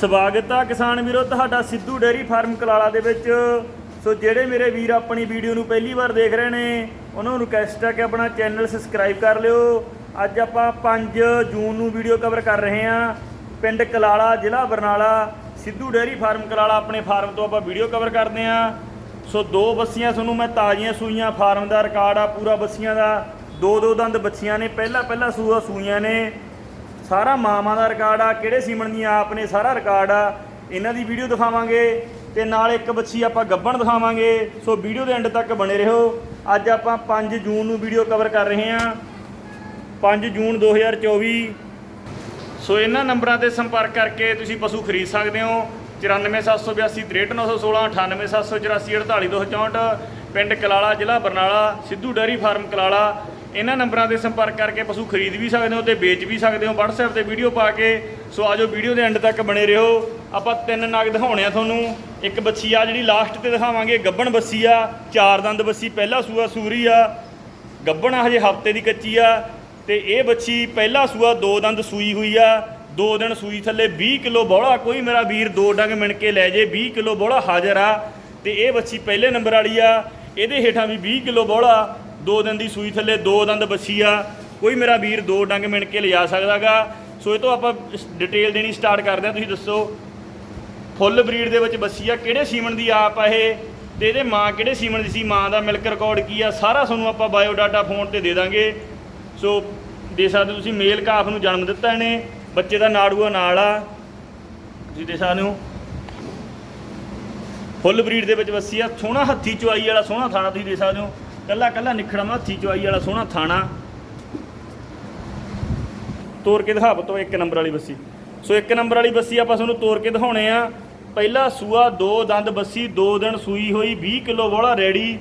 ਸਵਾਗਤ ਆ ਕਿਸਾਨ ਵੀਰੋ, ਤੁਹਾਡਾ ਸਿੱਧੂ ਡੇਅਰੀ ਫਾਰਮ ਕਲਾਲਾ ਦੇ ਵਿੱਚ। ਸੋ ਜਿਹੜੇ ਮੇਰੇ ਵੀਰ ਆਪਣੀ ਵੀਡੀਓ ਨੂੰ ਪਹਿਲੀ ਵਾਰ ਦੇਖ ਰਹੇ ਨੇ, ਉਹਨਾਂ ਨੂੰ ਰਿਕਵੈਸਟ ਆ ਕਿ ਆਪਣਾ ਚੈਨਲ ਸਬਸਕ੍ਰਾਈਬ ਕਰ ਲਿਓ। ਅੱਜ ਆਪਾਂ 5 ਜੂਨ ਨੂੰ ਵੀਡੀਓ ਕਵਰ ਕਰ ਰਹੇ ਹਾਂ। ਪਿੰਡ ਕਲਾਲਾ, ਜ਼ਿਲ੍ਹਾ ਬਰਨਾਲਾ, ਸਿੱਧੂ ਡੇਅਰੀ ਫਾਰਮ ਕਲਾਲਾ ਆਪਣੇ ਫਾਰਮ ਤੋਂ ਆਪਾਂ ਵੀਡੀਓ ਕਵਰ ਕਰਦੇ ਹਾਂ। ਸੋ ਦੋ ਬੱਸੀਆਂ ਤੁਹਾਨੂੰ ਮੈਂ ਤਾਜ਼ੀਆਂ ਸੂਈਆਂ, ਫਾਰਮ ਦਾ ਰਿਕਾਰਡ ਆ ਪੂਰਾ ਬੱਸੀਆਂ ਦਾ। ਦੋ ਦੋ ਦੰਦ ਬੱਚੀਆਂ ਨੇ, ਪਹਿਲਾ ਪਹਿਲਾ ਸੂਆ ਸੂਈਆਂ ਨੇ। ਸਾਰਾ ਮਾਵਾਂ ਦਾ ਰਿਕਾਰਡ ਆ, ਕਿਹੜੇ ਸੀਮਣ ਦੀਆਂ ਆਪ ਨੇ ਸਾਰਾ ਰਿਕਾਰਡ ਆ। ਇਹਨਾਂ ਦੀ ਵੀਡੀਓ ਦਿਖਾਵਾਂਗੇ ਤੇ ਨਾਲ ਇੱਕ ਬੱਚੀ ਆਪਾਂ ਗੱਬਣ ਦਿਖਾਵਾਂਗੇ। ਸੋ ਵੀਡੀਓ ਦੇ ਐਂਡ ਤੱਕ ਬਣੇ ਰਹੋ। ਅੱਜ ਆਪਾਂ 5 ਜੂਨ ਨੂੰ ਵੀਡੀਓ ਕਵਰ ਕਰ ਰਹੇ ਹਾਂ। 5 ਜੂਨ 2024 ਸੋ ਇਹਨਾਂ ਨੰਬਰਾਂ ਤੇ ਸੰਪਰਕ ਕਰਕੇ ਤੁਸੀਂ ਪਸ਼ੂ ਖਰੀਦ ਸਕਦੇ ਹੋ। 94782 63916 98784 48264 ਪਿੰਡ ਕਲਾਲਾ, ਜ਼ਿਲ੍ਹਾ ਬਰਨਾਲਾ, ਸਿੱਧੂ ਡੈਰੀ ਫਾਰਮ ਕਲਾਲਾ। ਇਹਨਾਂ ਨੰਬਰਾਂ ਤੇ ਸੰਪਰਕ ਕਰਕੇ ਪਸ਼ੂ ਖਰੀਦ ਵੀ ਸਕਦੇ ਹੋ ਤੇ ਵੇਚ ਵੀ ਸਕਦੇ ਹੋ। WhatsApp ਤੇ ਵੀਡੀਓ ਪਾ ਕੇ ਸੋ ਆਜੋ ਵੀਡੀਓ ਦੇ ਐਂਡ ਤੱਕ ਬਣੇ ਰਹੋ। ਆਪਾਂ ਤਿੰਨ ਨਗ ਦਿਖਾਉਣੇ ਆ ਤੁਹਾਨੂੰ। ਇੱਕ ਬੱਚੀ ਆ ਜਿਹੜੀ ਲਾਸਟ ਤੇ ਦਿਖਾਵਾਂਗੇ, ਗੱਬਣ ਬੱਸੀ ਆ, ਚਾਰ ਦੰਦ ਬੱਸੀ, ਪਹਿਲਾ ਸੂਆ ਸੂਰੀ ਆ। ਗੱਬਣ ਆ ਹਜੇ ਹਫ਼ਤੇ ਦੀ ਕੱਚੀ ਆ ਤੇ ਇਹ ਬੱਚੀ ਪਹਿਲਾ ਸੂਆ ਦੋ ਦੰਦ ਸੂਈ ਹੋਈ ਆ। ਦੋ ਦਿਨ ਸੂਈ ਥੱਲੇ 20 ਕਿਲੋ ਬੋਲਾ। ਕੋਈ ਮੇਰਾ ਵੀਰ ਦੋ ਡੰਗ ਮਿਣ ਕੇ ਲੈ ਜੇ 20 ਕਿਲੋ ਬੋਲਾ ਹਾਜ਼ਰ ਆ। ਤੇ ਇਹ ਬੱਚੀ ਪਹਿਲੇ ਨੰਬਰ ਵਾਲੀ ਆ। ਇਹਦੇ ਹੇਠਾਂ ਵੀ 20 ਕਿਲੋ ਬੋਲਾ। ਦੋ ਦਿਨ ਦੀ ਸੂਈ ਥੱਲੇ, ਦੋ ਦੰਦ ਬੱਸੀ ਆ। ਕੋਈ ਮੇਰਾ ਵੀਰ ਦੋ ਡੰਗ ਮਿਣ ਕੇ ਲਿਜਾ ਸਕਦਾਗਾ। ਸੋ ਇਹ ਤੋਂ ਆਪਾਂ ਡਿਟੇਲ ਦੇਣੀ ਸਟਾਰਟ ਕਰਦੇ ਹਾਂ। ਤੁਸੀਂ ਦੱਸੋ, ਫੁੱਲ ਬਰੀਡ ਦੇ ਵਿੱਚ ਬੱਸੀ ਆ। ਕਿਹੜੇ ਸੀਮਨ ਦੀ ਆਪ ਆ ਇਹ? ਤੇ ਇਹਦੇ ਮਾਂ ਕਿਹੜੇ ਸੀਮਨ ਦੀ ਸੀ? ਮਾਂ ਦਾ ਮਿਲਕ ਰਿਕਾਰਡ ਕੀ ਆ? ਸਾਰਾ ਤੁਹਾਨੂੰ ਆਪਾਂ ਬਾਇਓ ਡਾਟਾ ਫੋਨ ਤੇ ਦੇ ਦਾਂਗੇ। ਸੋ ਦੇ ਸਕਦੇ ਹੋ ਤੁਸੀਂ, ਮੇਲ ਕਾਫ ਨੂੰ ਜਨਮ ਦਿੱਤਾ ਇਹਨੇ। ਬੱਚੇ ਦਾ ਨਾੜੂਆ ਨਾਲ ਆ। ਤੁਸੀਂ ਦੇ ਸਕਦੇ ਹੋ। ਫੁੱਲ ਬਰੀਡ ਦੇ ਵਿੱਚ ਬੱਸੀ ਆ। ਸੋਹਣਾ ਹੱਥੀ ਚੁਆਈ ਵਾਲਾ, ਸੋਹਣਾ ਥਾਣਾ ਤੁਸੀਂ ਦੇ ਸਕਦੇ ਹੋ। ਕੱਲਾ ਕੱਲਾ ਨਿਖੜਮਾ ਹੱਥੀ ਚੁਆਈ ਵਾਲਾ ਸੋਹਣਾ ਥਾਣਾ। ਤੋਰ ਕੇ ਦਿਖਾਵ ਤੋਂ ਇੱਕ ਨੰਬਰ ਵਾਲੀ ਬੱਸੀ। ਸੋ ਇੱਕ ਨੰਬਰ ਵਾਲੀ ਬੱਸੀ ਆਪਾਂ ਤੁਹਾਨੂੰ ਤੋਰ ਕੇ ਦਿਖਾਉਣੇ ਆ। ਪਹਿਲਾ ਸੂਆ, ਦੋ ਦੰਦ ਬੱਸੀ, ਦੋ ਦਿਨ ਸੂਈ ਹੋਈ 20 ਕਿਲੋ ਵਾਲਾ ਰੈਡੀ।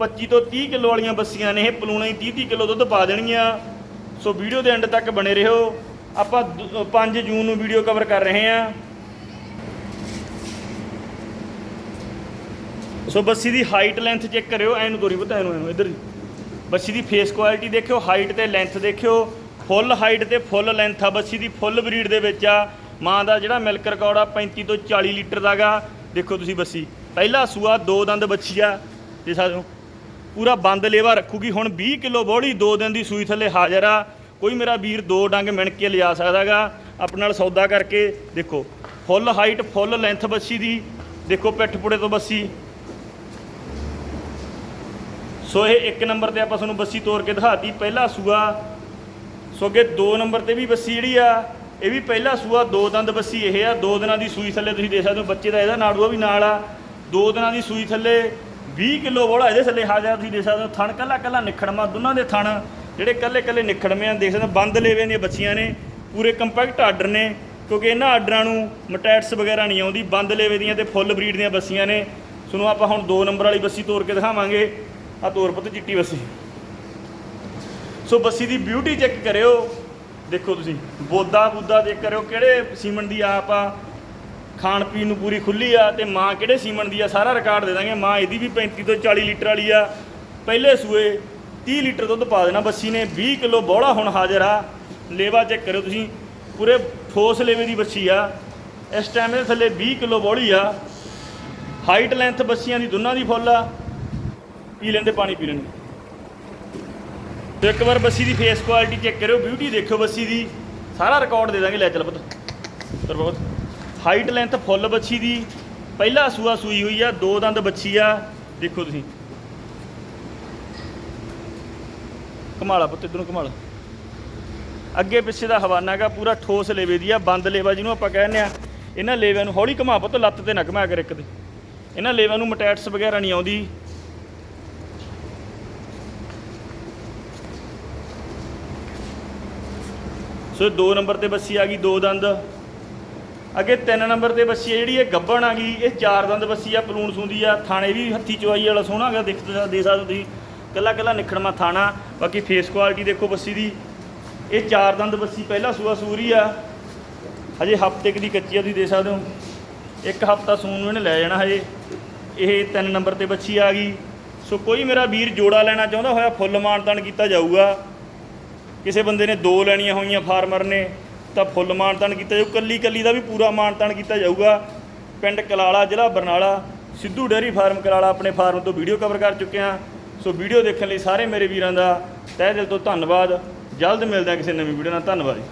25 ਤੋਂ 30 ਕਿਲੋ ਵਾਲੀਆਂ ਬੱਸੀਆਂ ਨੇ ਇਹ, ਪਲੂਣੇ 30 30 ਕਿਲੋ ਦੁੱਧ ਪਾ ਦੇਣਗੀਆਂ। ਸੋ ਵੀਡੀਓ ਦੇ ਐਂਡ ਤੱਕ ਬਣੇ ਰਹੋ। ਆਪਾਂ 5 ਜੂਨ ਨੂੰ ਵੀਡੀਓ ਕਵਰ ਕਰ ਰਹੇ ਹਾਂ। ਸੋ ਬੱਸੀ ਦੀ ਹਾਈਟ ਲੈਂਥ ਚੈੱਕ ਕਰਿਓ ਐਨੂੰ ਦੋਰੀ ਬਤਾ ਐਨੂੰ ਐਨੂੰ ਇੱਧਰ ਬੱਸੀ ਦੀ ਫੇਸ ਕੁਆਲਿਟੀ ਦੇਖਿਓ ਹਾਈਟ ਤੇ ਲੈਂਥ ਦੇਖਿਓ ਫੁੱਲ ਹਾਈਟ ਤੇ ਫੁੱਲ ਲੈਂਥ ਆ ਬੱਸੀ ਦੀ ਫੁੱਲ ਬਰੀਡ ਦੇ ਵਿੱਚ ਆ। ਮਾਂ ਦਾ ਜਿਹੜਾ ਮਿਲਕ ਰਿਕਾਰਡ ਆ 35 ਤੋਂ 40 ਲੀਟਰ ਦਾਗਾ ਦੇਖੋ ਤੁਸੀਂ ਬੱਸੀ, ਪਹਿਲਾ ਸੂਆ ਦੋ ਦੰਦ ਬੱਚੀ ਆ। ਜੇ ਸਾਨੂੰ ਪੂਰਾ ਬੰਦ ਲੇਵਾ ਰੱਖੂਗੀ, ਹੁਣ 20 ਕਿਲੋ ਬੋੜੀ ਦੋ ਦਿਨ ਦੀ ਸੂਈ ਥੱਲੇ ਹਾਜ਼ਰ ਆ। ਕੋਈ ਮੇਰਾ ਵੀਰ ਦੋ ਡੰਗ ਮਿਣ ਕੇ ਲਿਜਾ ਸਕਦਾਗਾ ਆਪਣੇ ਨਾਲ ਸੌਦਾ ਕਰਕੇ। ਦੇਖੋ ਫੁੱਲ ਹਾਈਟ ਫੁੱਲ ਲੈਂਥ ਬੱਸੀ ਦੀ। ਦੇਖੋ ਪਿੱਠ ਪੁੜੇ ਤੋਂ ਬੱਸੀ। ਸੋ ਇਹ ਇੱਕ ਨੰਬਰ ਤੇ ਆਪਾਂ ਤੁਹਾਨੂੰ ਬੱਸੀ ਤੋੜ ਕੇ ਦਿਖਾਤੀ, ਪਹਿਲਾ ਸੂਆ। ਸੋ ਅੱਗੇ ਦੋ ਨੰਬਰ ਤੇ ਵੀ ਬੱਸੀ ਜਿਹੜੀ ਆ, ਇਹ ਵੀ ਪਹਿਲਾ ਸੂਆ, ਦੋ ਦੰਦ ਬੱਸੀ ਇਹ ਆ। ਦੋ ਦਿਨਾਂ ਦੀ ਸੂਈ ਥੱਲੇ ਤੁਸੀਂ ਦੇਖ ਸਕਦੇ ਹੋ, ਬੱਚੇ ਦਾ ਇਹਦਾ ਨਾੜੂਆ ਵੀ ਨਾਲ ਆ। ਦੋ ਦਿਨਾਂ ਦੀ ਸੂਈ ਥੱਲੇ 20 ਕਿਲੋ ਬੋਲਾ ਇਹਦੇ ਥੱਲੇ ਹਾਜ਼ਰ ਤੁਸੀਂ ਦੇਖ ਸਕਦੇ ਹੋ, ਥਣ ਕੱਲਾ ਕੱਲਾ ਨਿਖੜਮਾ, ਦੋਨਾਂ ਦੇ ਥਣ ਜਿਹੜੇ ਕੱਲੇ ਕੱਲੇ ਨਿਖੜਮੇ ਆ, ਦੇਖ ਸਕਦੇ ਹੋ, ਬੰਦ ਲੇਵੇ ਦੀਆਂ ਬੱਚੀਆਂ ਨੇ, ਪੂਰੇ ਕੰਪੈਕਟ ਆਰਡਰ ਨੇ, ਕਿਉਂਕਿ ਇਹਨਾਂ ਆਰਡਰਾਂ ਨੂੰ ਮਟੈਟਸ ਵਗੈਰਾ ਨਹੀਂ ਆਉਂਦੀ, ਬੰਦ ਲੇਵੇ ਦੀਆਂ ਤੇ ਫੁੱਲ ਬਰੀਡ ਦੀਆਂ ਬੱਸੀਆਂ ਨੇ। ਤੁਹਾਨੂੰ ਆਪਾਂ ਹੁਣ ਦੋ ਨੰਬਰ ਵਾਲੀ ਬੱਸੀ ਤੋੜ ਕੇ ਦਿਖਾਵਾਂਗੇ। ਆ ਤੋਰ ਪੁੱਤ ਚਿੱਟੀ ਬੱਸੀ। ਸੋ ਬੱਸੀ ਦੀ ਬਿਊਟੀ ਚੈੱਕ ਕਰਿਓ। ਦੇਖੋ ਤੁਸੀਂ, ਬੋਦਾ ਬੁੱਦਾ ਚੈੱਕ ਕਰਿਓ, ਕਿਹੜੇ ਸੀਮਨ ਦੀ ਆਪ ਆ ਖਾਣ ਪੀਣ ਨੂੰ ਪੂਰੀ ਖੁੱਲੀ ਆ ਤੇ ਮਾਂ ਕਿਹੜੇ ਸੀਮਨ ਦੀ ਆ, ਸਾਰਾ ਰਿਕਾਰਡ ਦੇ ਦਾਂਗੇ। ਮਾਂ ਇਹਦੀ ਵੀ 35 ਤੋਂ 40 ਲੀਟਰ ਵਾਲੀ ਆ। ਪਹਿਲੇ ਸੂਏ 30 ਲੀਟਰ ਦੁੱਧ ਪਾ ਦੇਣਾ ਬੱਸੀ ਨੇ 20 ਕਿਲੋ ਬੋੜਾ ਹੁਣ ਹਾਜ਼ਰ ਆ। ਲੇਵਾ ਚੈੱਕ ਕਰਿਓ ਤੁਸੀਂ, ਪੂਰੇ ਠੋਸ ਲੇਵੇ ਦੀ ਬੱਸੀ ਆ। ਇਸ ਟਾਈਮ ਦੇ ਥੱਲੇ 20 ਕਿਲੋ ਬੋੜੀ ਆ। ਹਾਈਟ ਲੈਂਥ ਬੱਸੀਆਂ ਦੀ ਦੋਨਾਂ ਦੀ ਫੁੱਲ ਆ। ਪੀ ਲੈਂਦੇ, ਪਾਣੀ ਪੀ ਲੈਂਦੇ। ਤੇ ਇੱਕ ਵਾਰ ਬੱਸੀ ਦੀ ਫੇਸ ਕੁਆਲਿਟੀ ਚੈੱਕ ਕਰਿਓ ਬਿਊਟੀ ਦੇਖਿਓ ਬੱਸੀ ਦੀ। ਸਾਰਾ ਰਿਕਾਰਡ ਦੇ ਦਾਂਗੇ, ਲੈ ਚੱਲ ਪੁੱਤ। ਤਰ ਬਹੁਤ। ਹਾਈਟ ਲੈਂਥ ਫੁੱਲ ਬੱਚੀ ਦੀ। ਪਹਿਲਾ ਸੂਆ ਸੂਈ ਹੋਈ ਆ, ਦੋ ਦੰਦ ਬੱਚੀ ਆ। ਦੇਖੋ ਤੁਸੀਂ। ਕਮਾਲਾ ਪੁੱਤ, ਇਧਰੋਂ ਕਮਾਲਾ ਅੱਗੇ ਪਿੱਛੇ ਦਾ ਹਵਾਨਾ ਹੈਗਾ, ਪੂਰਾ ਠੋਸ ਲੇਵੇ ਦੀ ਆ, ਬੰਦ ਲੇਵਾ ਜਿਹਨੂੰ ਆਪਾਂ ਕਹਿੰਦੇ ਆ। ਇਹਨਾਂ ਲੇਵਿਆਂ ਨੂੰ ਹੌਲੀ ਘੁਮਾ ਪੁੱਤ, ਲੱਤ ਤੇ ਨਾ ਘੁਮਾ ਕਰ ਇੱਕ ਦੇ ਇਹਨਾਂ ਲੇਵਿਆਂ ਨੂੰ ਮਟੈਟਸ ਵਗੈਰਾ ਨਹੀਂ ਆਉਂਦੀ। ਸੋ ਦੋ ਨੰਬਰ ਤੇ ਬੱਸੀ ਆ ਗਈ, ਦੋ ਦੰਦ। ਅੱਗੇ ਤਿੰਨ ਨੰਬਰ ਤੇ ਬੱਸੀ ਆ ਜਿਹੜੀ, ਇਹ ਗੱਬਣ ਆ ਗਈ, ਇਹ ਚਾਰ ਦੰਦ ਬੱਸੀ ਆ, ਪਲੂਣ ਸੁੰਦੀ ਆ, ਥਾਣੇ ਵੀ ਹੱਥੀ ਚਵਾਈ ਵਾਲਾ ਸੋਹਣਾ ਹੈਗਾ, ਦੇਖ ਦੇ ਸਕਦੇ ਹੋ ਤੁਸੀਂ। ਕੱਲਾ ਕੱਲਾ ਨਿਖੜਮਾ ਥਾਣਾ, ਬਾਕੀ ਫੇਸ ਕੁਆਲਿਟੀ ਦੇਖੋ ਬੱਸੀ ਦੀ। ਇਹ ਚਾਰ ਦੰਦ ਬੱਸੀ ਪਹਿਲਾ ਸੂਆ ਸੂਰੀ ਆ। ਹਜੇ ਹਫ਼ਤੇ ਕੁ ਦੀ ਕੱਚੀ ਆ, ਤੁਸੀਂ ਦੇ ਸਕਦੇ ਹੋ। ਇੱਕ ਹਫਤਾ ਸੂਨ ਨੂੰ ਇਹਨੇ ਲੈ ਜਾਣਾ ਹਜੇ। ਇਹ ਤਿੰਨ ਨੰਬਰ ਤੇ ਬੱਚੀ ਆ ਗਈ। ਸੋ ਕੋਈ ਮੇਰਾ ਵੀਰ ਜੋੜਾ ਲੈਣਾ ਚਾਹੁੰਦਾ ਹੋਇਆ, ਫੁੱਲ ਮਾਨਤਾਨ ਕੀਤਾ ਜਾਊਗਾ। ਕਿਸੇ ਬੰਦੇ ਨੇ ਦੋ ਲੈਣੀਆਂ ਹੋਈਆਂ ਫਾਰਮਰ ਨੇ, ਤਾਂ ਫੁੱਲ ਮਾਨਤਾਨ ਕੀਤਾ ਜਾਊ ਕੱਲੀ ਕੱਲੀ ਦਾ ਵੀ ਪੂਰਾ ਮਾਨਤਾਨ ਕੀਤਾ ਜਾਊਗਾ। ਪਿੰਡ ਕਲਾਲਾ, ਜ਼ਿਲ੍ਹਾ ਬਰਨਾਲਾ, ਸਿੱਧੂ ਡੇਅਰੀ ਫਾਰਮ ਕਲਾਲਾ ਆਪਣੇ ਫਾਰਮ ਤੋਂ ਵੀਡੀਓ ਕਵਰ ਕਰ ਚੁੱਕੇ ਹਾਂ। ਸੋ ਵੀਡੀਓ ਦੇਖਣ ਲਈ ਸਾਰੇ ਮੇਰੇ ਵੀਰਾਂ ਦਾ ਤਹਿ ਦਿਲ ਤੋਂ ਧੰਨਵਾਦ। ਜਲਦ ਮਿਲਦਾ ਕਿਸੇ ਨਵੀਂ ਵੀਡੀਓ ਨਾਲ। ਧੰਨਵਾਦ ਜੀ।